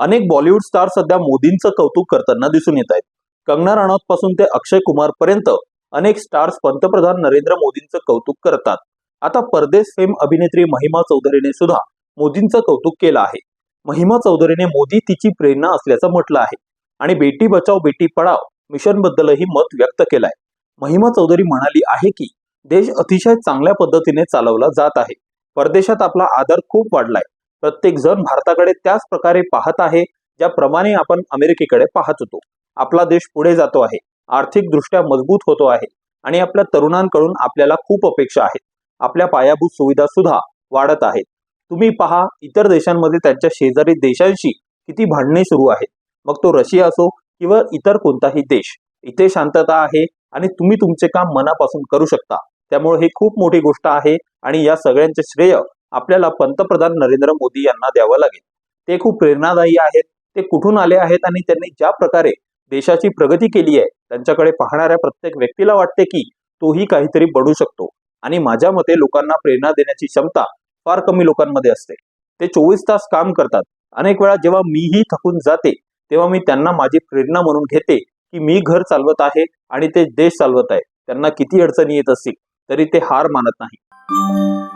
अनेक बॉलिवूड स्टार सध्या मोदींचं कौतुक करताना दिसून येत आहेत. कंगना राणौत पासून ते अक्षय कुमार पर्यंत अनेक स्टार्स पंतप्रधान नरेंद्र मोदींचं कौतुक करतात. आता परदेश फेम अभिनेत्री महिमा चौधरीने सुद्धा मोदींचं कौतुक केलं आहे. महिमा चौधरीने मोदी तिची प्रेरणा असल्याचं म्हटलं आहे. आणि बेटी बचाव बेटी पढाव मिशन बद्दलही मत व्यक्त केलंय. महिमा चौधरी म्हणाली आहे की देश अतिशय चांगल्या पद्धतीने चालवला जात आहे. परदेशात आपला आदर खूप वाढलाय. प्रत्येक जण भारताकडे त्याच प्रकारे पाहत आहे ज्याप्रमाणे आपण अमेरिकेकडे पाहत होतो. आपला देश पुढे जातो आहे आर्थिक दृष्ट्या मजबूत होतो आहे आणि आपल्या तरुणांकडून आपल्याला खूप अपेक्षा आहेत. आपल्या पायाभूत सुविधा सुद्धा वाढत आहेत. तुम्ही पहा इतर देशांमध्ये त्यांच्या शेजारी देशांशी किती भांडणे सुरू आहेत. मग तो रशिया असो किंवा इतर कोणताही देश इथे शांतता आहे आणि तुम्ही तुमचे काम मनापासून करू शकता. त्यामुळे ही खूप मोठी गोष्ट आहे आणि या सगळ्यांचे श्रेय आपल्याला पंतप्रधान नरेंद्र मोदी यांना द्यावं लागेल. ते खूप प्रेरणादायी आहेत ते कुठून आले आहेत आणि त्यांनी ज्या प्रकारे देशाची प्रगती केली आहे त्यांच्याकडे पाहणाऱ्या प्रत्येक व्यक्तीला वाटते की तोही काहीतरी बनू शकतो. आणि माझ्या मते लोकांना प्रेरणा देण्याची क्षमता फार कमी लोकांमध्ये असते. ते चोवीस तास काम करतात. अनेक वेळा जेव्हा मीही थकून जाते तेव्हा मी त्यांना माझी प्रेरणा म्हणून घेते की मी घर चालवत आहे आणि ते देश चालवत आहे. त्यांना किती अडचणी येत असतील तरी ते हार मानत नाही.